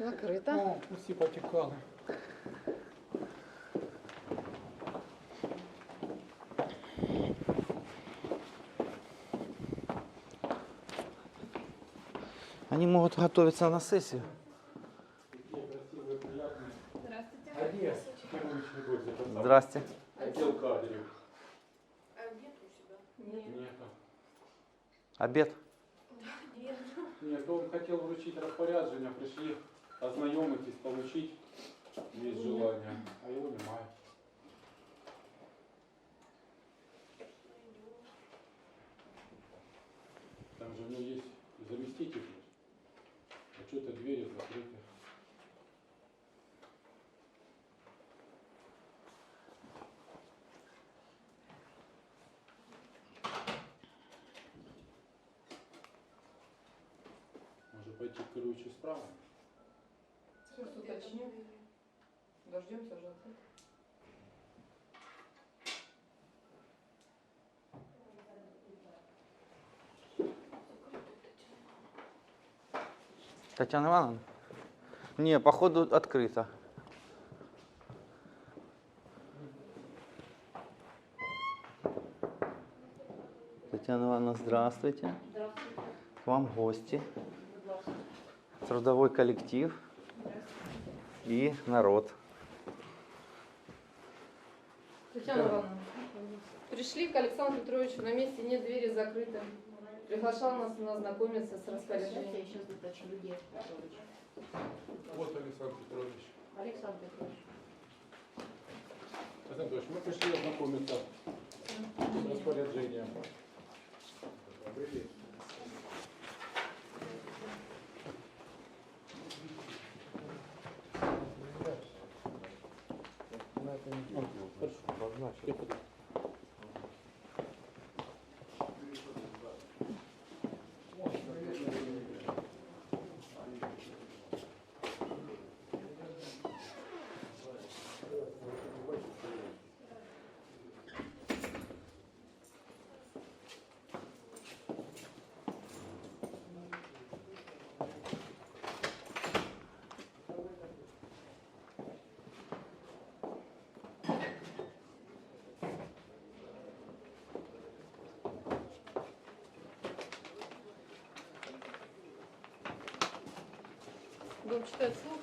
Закрита. О, усі потікали. Они могут готовиться на сессию. Одес, первичный год записал. Здрасте. Отдел кадрів. Ні. Нет. Обед. Нет, он хотел вручить распорядження, пришли ознайомитись, получить. Есть желание. А его немає. Там же у него есть заместитель. А что-то двери закрыты. Может пойти к Крючу Сейчас уточню. Дождемся же. Татьяна Ивановна? Не, походу открыто. Татьяна Ивановна, здравствуйте. Здравствуйте. К вам гости, трудовой коллектив и народ. Татьяна Ивановна, пришли к Александру Петровичу, на месте нет двери закрыты. Приглашал нас ознакомиться с Я распоряжением. сейчас доточу людей. Вот Александр Петрович. Александр Петрович. Александр Петрович, мы пришли ознакомиться с распоряджением. Будем читать слух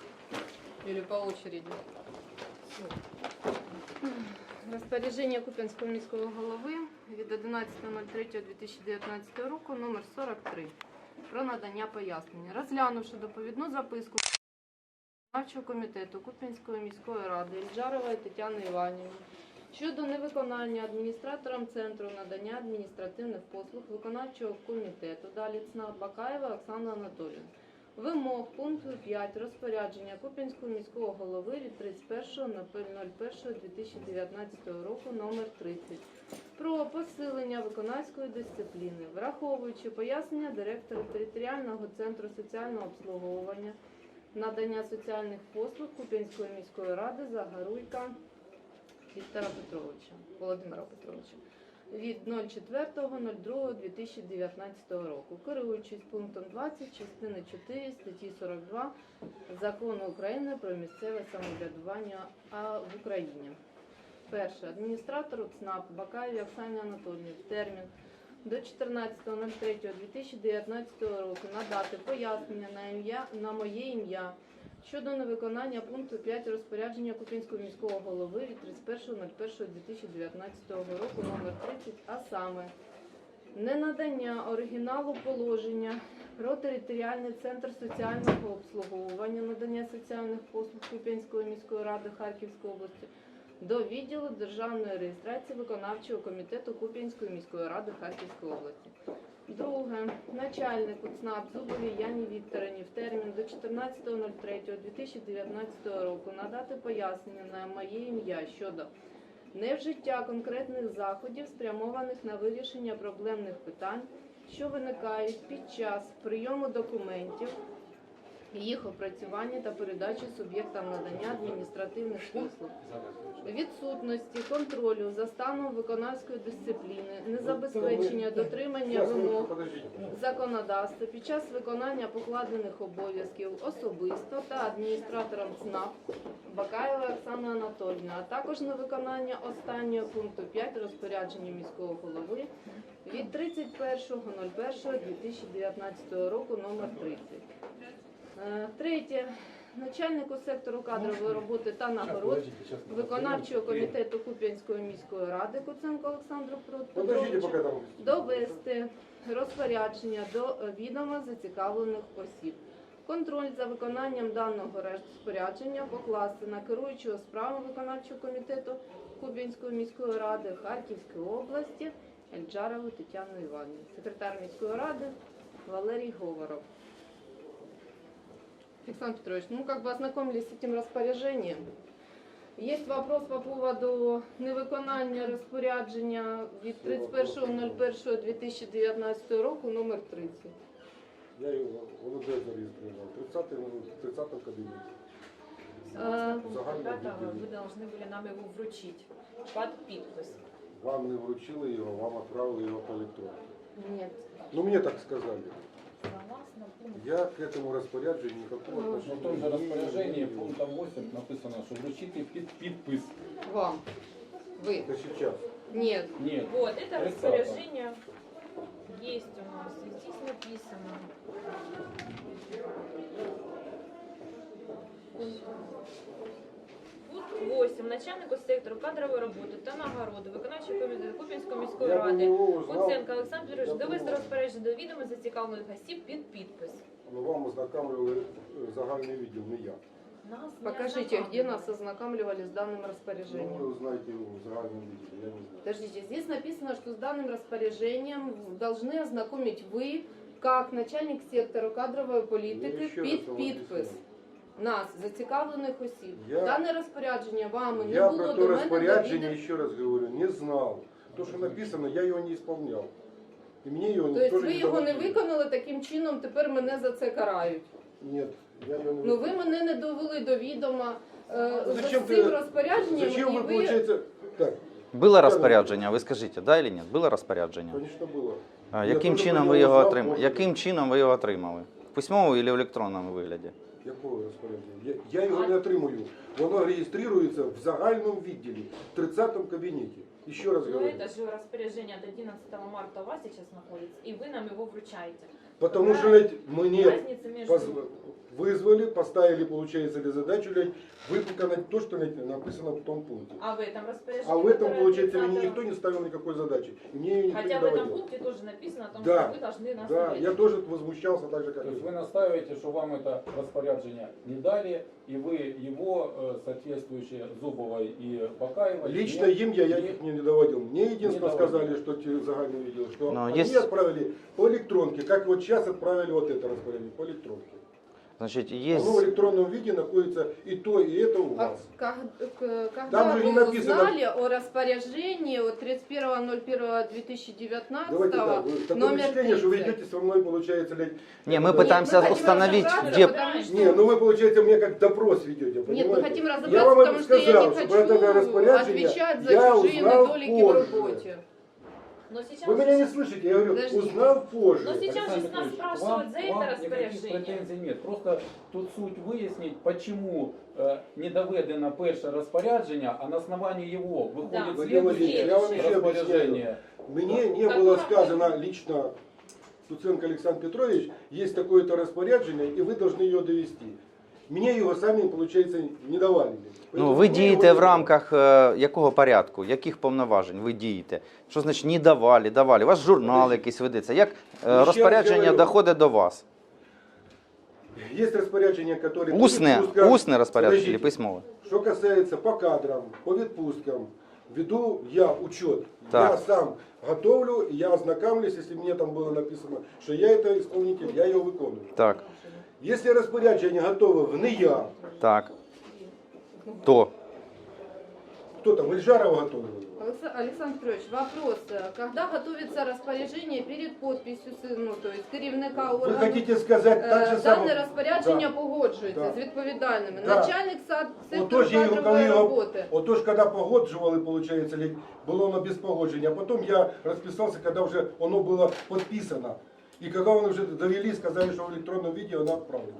или по очереди? Розпорядження Куп'янського міського голови від 11.03.2019 року номер 43 про надання пояснення. Розглянувши доповідну записку виконавчого комітету Куп'янської міської ради Ільджарової Тетяни Іванівни щодо невиконання адміністратором центру надання адміністративних послуг виконавчого комітету далі ЦНАП Бакаєва Оксана Анатоліївна. Вимог пункту 5 розпорядження Куп'янського міського голови від 31.01.2019 року номер 30 про посилення виконавської дисципліни, враховуючи пояснення директора територіального центру соціального обслуговування, надання соціальних послуг Куп'янської міської ради Загаруйка Віктора Петровича, Володимира Петровича від 04.02.2019 року, керуючись пунктом 20 частини 4 статті 42 Закону України про місцеве самоврядування в Україні. Перше. Адміністратору ЦНАП Бакаєві Оксані Анатольовні в термін до 14.03.2019 року надати пояснення на ім'я на моє ім'я щодо невиконання пункту 5 розпорядження Купінського міського голови від 31.01.2019 року номер 30, а саме ненадання оригіналу положення про територіальний центр соціального обслуговування надання соціальних послуг Куп'янської міської ради Харківської області до відділу державної реєстрації виконавчого комітету Куп'янської міської ради Харківської області. Друге, начальнику ЦНАП Зубовій Яні Вікторівні в термін до 14.03.2019 року надати пояснення на моє ім'я щодо невжиття конкретних заходів, спрямованих на вирішення проблемних питань, що виникають під час прийому документів їх опрацювання та передачі суб'єктам надання адміністративних послуг. Відсутності контролю за станом виконавської дисципліни, незабезпечення дотримання вимог законодавства під час виконання покладених обов'язків особисто та адміністратором ЦНАП Бакаєва Оксана Анатольовна, а також на виконання останнього пункту 5 розпорядження міського голови від 31.01.2019 року номер 30. Е, Третє. Начальнику сектору кадрової роботи та нагород виконавчого комітету Куп'янської міської ради Куценко Олександру там. довести розпорядження до відома зацікавлених осіб. Контроль за виконанням даного розпорядження покласти на керуючого справами виконавчого комітету Кубінської міської ради Харківської області Ельджарову Тетяну Іванівну, секретар міської ради Валерій Говоров. Александр Петрович, ну как бы ознакомились с этим распоряжением. Есть вопрос по поводу невиконання розпорядження від 31.01.2019 року номер 30. Я его ОВД зарегистрировал. 30 в 30 кабинете. Е, Загальне Ребята, вы відділення. должны были нам его вручить под подпись. Вам не вручили його, вам отправили його по електроні. Нет. Ну, мне так сказали. Согласно пункту. Я к этому распоряджению никакого Ну, Но отношения в том же не распоряжении имею. пунктом 8 написано, что вручите під підпис. Вам. Вы. Это сейчас. Нет. Нет. Вот, это Тридцатого. распоряжение есть у нас. И здесь написано. Пункт 8. Начальнику сектору кадрової роботи та нагороди виконавчого комітету Купінської міської Я бы ради его узнал, Куценко Олександр Петрович Я довести думав. розпорядження до відома зацікавлених осіб під підпис. но вам ознакомливали э, загальный видео, не я. Нас не Покажите, где ознакомили. нас ознакомливали с данным Ну, распоряжением. вы узнаете его в загальном видео, я не знаю. Подождите, здесь написано, что с данным распоряжением должны ознакомить вы, как начальник сектора кадрової Ну, політики, ще раз під вам підпис об'ясню. нас, зацікавлених осіб. Я- Дане розпорядження вами не Я було про до мене распоряджение, довідано. еще раз говорю, не знал. То, что написано, я его не исполнял. И мне его Тобто тоже ви його не доводили. виконали таким чином, тепер мене за це карають. Нет, я его не Ну ви мене не довели до відома е, за Зачем цим ти- розпорядженням, Зачем вы, ви получается... Так, Було розпорядження, ви скажіть, да чи ні? Було розпорядження? конечно, было. А, Я яким чином ви його знав, отримали? може. Яким чином ви його отримали? В письмовому чи в електронному вигляді? Якого розпорядження? Я, я його не отримую. Воно реєструється в загальному відділі, в 30-му кабінеті. Ще раз Ну говорю. это же распоряжение от 11 марта у вас сейчас находится, и вы нам его вручаете. Потому что навіть мне Разница между... позв- вызвали, поставили, получается, ли задачу, блядь, выполнить то, что написано в том пункте. А в этом распоряжении... А в этом, получается, 30 мне никто не ставил никакой задачи. Мне ее никто Хотя не в этом пункте тоже написано о том, Да. что вы должны нас Да, я тоже возмущался так же, как То есть вы. настаиваете, что вам это распоряджение не дали, и вы его, э, соответствующие Зубовой и Бакаевой, Лично не- им я, я не- их не доводил. Мне единственное доводил. сказали, что те загальный видел, что Но они есть- отправили по электронке, как вот сейчас отправили вот это распоряжение, по электронке. Значить, є... Оно в электронном виде находится и то, и это у А вас. как- к- Там когда же не вы написано- узнали о распоряжении от 31.01.2019 Давайте так, вы- такое номер впечатление, что вы 30? идете со мной, получается, блядь, Не, мы Нет, пытаемся мы хотим установить, разобраться, где... потому что- Не, ну вы, получается, мне как допрос ведете, Нет, понимаете? мы хотим я разобраться, вам потому что я не хочу отвечать за я чужие узнал недолики в работе. Но сейчас... Вы меня не слышите, я говорю, Подождите. узнал позже. Но сейчас Александр же нас Петрович, спрашивают за это вам никаких распоряжение. претензий нет. Просто тут суть выяснить, почему э, не доведено перше розпорядження, а на основании его Да. выходит Владимир Владимирович, я вам еще распоряжение. Мне не Как было вы сказано лично Туценко Александр Петрович, есть такое-то распоряджение, и вы должны ее довести. Мне его сами, получается, не давали. Ну, Поэтому ви мы дієте его- в рамках е, якого порядку, яких повноважень ви дієте? Що значить не давали, давали? У вас журнал Подождіть. якийсь ведеться. Як е, Ну, ще раз розпорядження говорю. доходить до вас? Есть распоряджение, которое... по Усне, відпусткам- усне розпорядження чи Подождите. письмове? Что касается по кадрам, по відпусткам, веду я учет. Так. Я сам готовлю, и я ознакомлюсь, если мне там было написано, что я это исполнитель, я его выполню. Так, Если распоряджение готово в НИЯ, так. То. кто там, Ильжарова готовила? его? Александр Петрович, вопрос. Когда готовится распоряжение перед подписью, с- ну, то есть керівника Вы органу, хотите сказать так же е, самое? дане розпорядження Да. погоджується Да. з відповідальними. Да. Начальник сад сектору Отож я його кадрової коли роботи. Отож, коли погоджували, получается, ли- було воно без погодження, а потім я розписався, коли вже воно було підписано. І коли вони вже довели, сказали, що в електронному віді воно відправлено.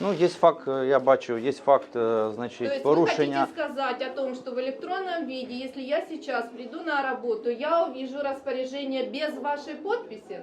Ну, є факт, е, я бачу, є факт, е, То значить, есть вы порушення. хотите сказать о том, что в электронном виде, если я сейчас приду на работу, я увижу распоряжение без вашей подписи?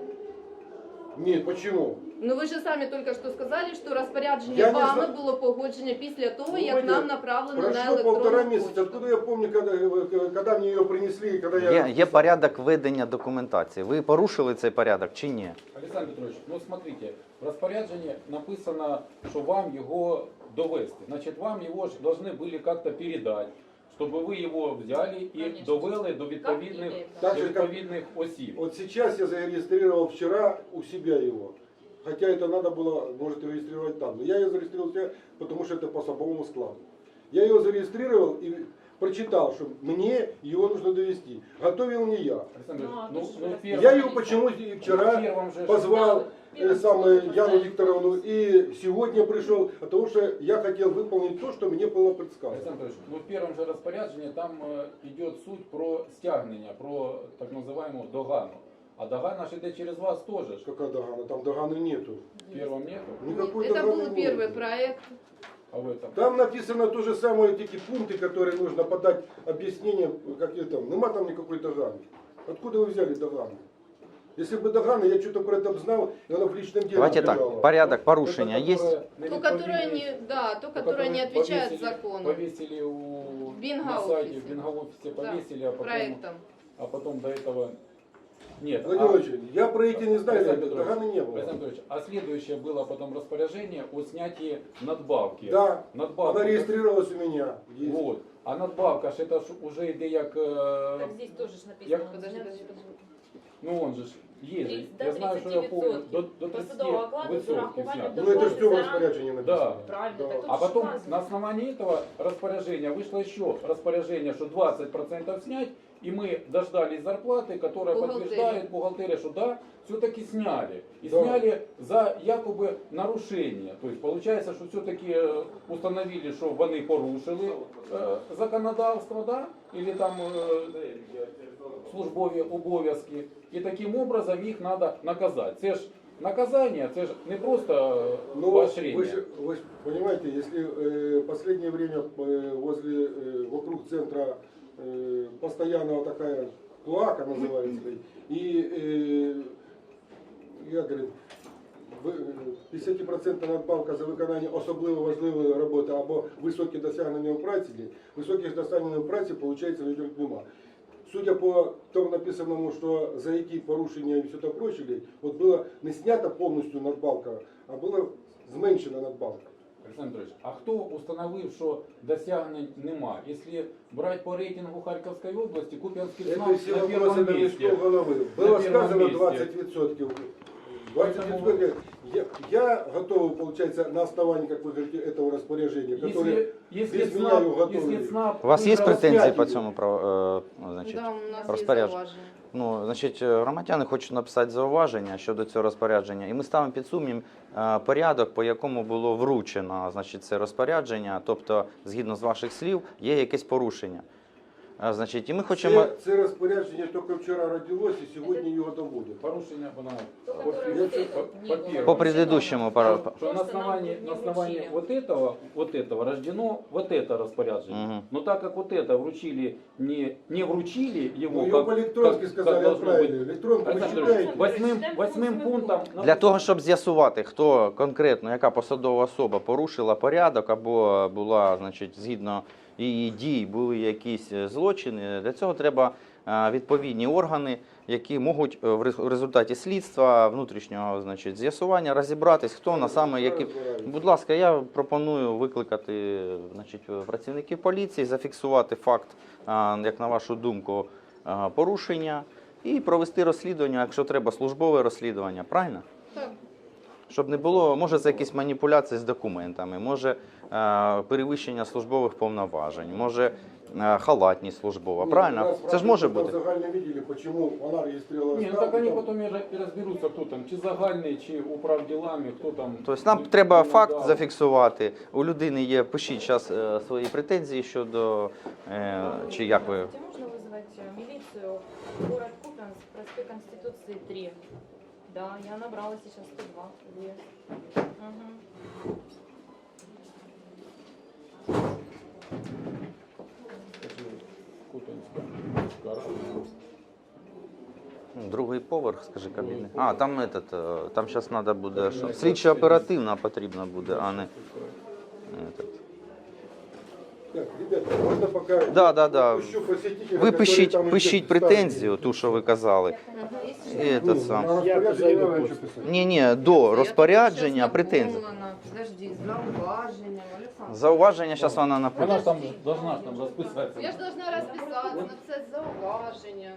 Ні, почему? Ну ви ж самі тільки що сказали, що розпорядження Я не вами зна- було погодження після того, Ну, як Вадя, нам направлено на Прошло полтора електронну месяца. почту. Откуда я помню, когда, э, когда мне ее принесли, и когда я... Є, є порядок ведення документації. Ви порушили цей порядок чи ні? Александр Петрович, ну смотрите, в распоряджении написано, что вам его довести. Значит, вам его ж должны были как-то передать, чтобы вы его взяли и Конечно. довели до відповідних, Как и Так до же, как- відповідних осіб. Вот сейчас я зарегистрировал вчера у себя его. Хотя это надо было, может, регистрировать там. Но я ее зарегистрировал у себя, потому что это по особому складу. Я ее зарегистрировал и прочитал, что мне его нужно довести. Готовил не я. Александр, Ну, а ну, то ж ну, ви первым- Я ее почему и ну, вчера первым же- позвал Да, э, первым самое способом, Яну да. Викторовну и сегодня пришел, потому что я хотел выполнить то, что мне было предсказано. Александр Петрович, ну в першому же розпорядженні там е, йде суть про стягнення, про так називаємо догану. А догана ж іде через вас теж. Какая Дагана? Там Даганы нету. В первом нету, Никакой Это Даганы был нету. первый проект. а в этом. Там написано то же самое, эти пункты, которые нужно подать объяснение, какие там. Нема там никакой Даганы. Откуда вы взяли Дагану? Если бы Дагана, я что-то про это знал, и она в личном деле Давайте лежала. так, порядок порушення Это, є. которое на То, которое відповідність- не, да, то, Ну, которое не которые отвечает повесили- закону. Повесили у, Бинго на сайте, офисе. в Бинго офисе Да, повесили, а потом, Проектом. а потом до этого... Нет. Владимир а- Владимирович, я про эти не знаю, Александр Петрович, Даганы не было. Александр Петрович, а следующее было потом распоряжение о снятии надбавки. Да, Надбавка. она регистрировалась у меня. Есть. Вот. А надбавка ж это ж уже йде як... е, Так здесь тоже ж написано. Я- Подожди, подожди, подожди. Ну он же ж есть. же. 30 Я до знаю, що я 30%. помню. До, до 30 Посадового окладу з відсотків урахуванням снято. Ну это все в Да. распоряжении написано. Да. Правильно, Да. так тут А ж потом указано. на основании этого распоряжения вышло еще распоряжение, что 20% снять, и мы дождались зарплаты, которая Бухгалтерия. подтверждает бухгалтерия, что да, все-таки сняли. И Да. сняли за якобы нарушение. То есть получается, что все-таки установили, что вони порушили э, законодавство, да, или там э, службові обов'язки. І таким образом їх треба наказати. Це ж наказання, це ж не просто е, Ну, поощрення. вы, же- вы ж понимаете, если э, последнее время э, возле, э, вокруг центра э, постоянно вот такая клоака называется, и э, я говорю, ви- е, 50% надбавка за виконання особливо важливої роботи або високі досягнення в праці, високих досягнень в праці, виходить, людям нема. Судя по тому написаному, що за які порушення і все таке прочее, от була не снята повністю надбавка, а була зменшена надбавка. Александр а хто установив, що досягнень нема? Якщо брати по рейтингу Харківської області, Куп'янський знак на першому місці. Було сказано 20% Давайте. Я, я готова, получается, на основании, как вы говорите, этого распоряжения, которое если без меня его готовили. если ЦНАП У вас є претензії по цьому право- э, ну, Да, у нас є розпорядженню? Ну, значить, э, громадяни хочуть написати зауваження щодо цього розпорядження, і ми ставимо під сумнів е, порядок, по якому було вручено значить, це розпорядження. Тобто, згідно з ваших слів, є якесь порушення. Е, Значить, і ми хочемо. Це, це розпорядження тільки вчора родилось і сьогодні його доводять. Порушення вона То, по, которое по, вот это по, не по было. первому. По предыдущему пора- Что, что на Просто нам основании, тут не на основании вручили. вот этого, вот этого рождено вот это распоряжение. Мгм. Но так как вот это вручили, не, не вручили его, Ну, його как, по-электронски как- сказали, как должно отправили. быть. Електронку ви Александр читаєте? Ильич, восьмым, Читаем восьмым восьмым пунктом Для того, щоб з'ясувати, хто конкретно, яка посадова особа порушила порядок або була, значить, згідно її дій, були якісь е, злочини, для цього треба е, відповідні органи, які можуть е, в результаті слідства внутрішнього значить, з'ясування розібратись, хто на саме які. Будь ласка, я пропоную викликати значить, працівників поліції, зафіксувати факт, як на вашу думку, порушення і провести розслідування, якщо треба, службове розслідування. Правильно? Так. Щоб не було, може, це якісь маніпуляції з документами, може перевищення службових повноважень, може е, халатність службова. Правильно? Це ж може бути. загально видели, почему она регистрировала Ні, ну так вони потім і розберуться, хто там, чи загальний, чи управ ділами, хто там. Тобто нам треба факт зафіксувати. У людини є, пишіть зараз свої претензії щодо, е, чи як ви. Можно вызвать э, в город Купянск, проспект Конституции 3? Да, я набрала сейчас 102. Есть. Другий поверх, скажи кабіни. А, там этот, е, там зараз треба буде, що слідчо оперативна потрібна буде, а не. Этот. Так, ребята, можно пока... Да, да, да. Пущу посетителя, Ви который пишіть, там пишіть идет претензію, ту, що ви казали. І Ну, этот сам. на распоряжение не знаю, что писать. Ні, ні, до розпорядження претензій. Подожди, зауваження, Олександр. Зауваження зараз вона Вона напише. ж там должна ж там розписатися. Я ж должна розписати, написати зауваження.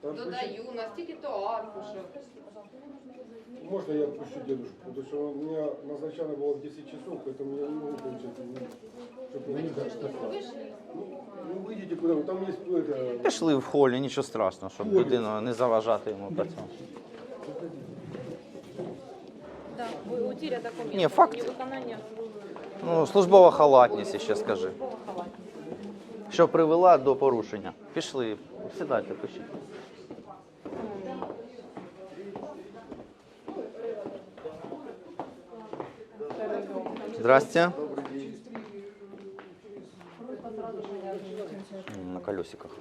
Там Додаю, настільки то аркушів. пиши- Можно я отпущу дедушку? Потому что у меня назначено было в 10 часов, поэтому я не могу получать. Чтобы не Ну, выйдите куда там есть это... Пішли в холі, нічого страшного, щоб людину не заважати йому працювати. Да, у- утеря документов. Не, факт. Невыконание Ну, службова халатність, ще скажи. Що привела до порушення. Пішли, сідайте, пишіть. Здрасте. На колесиках.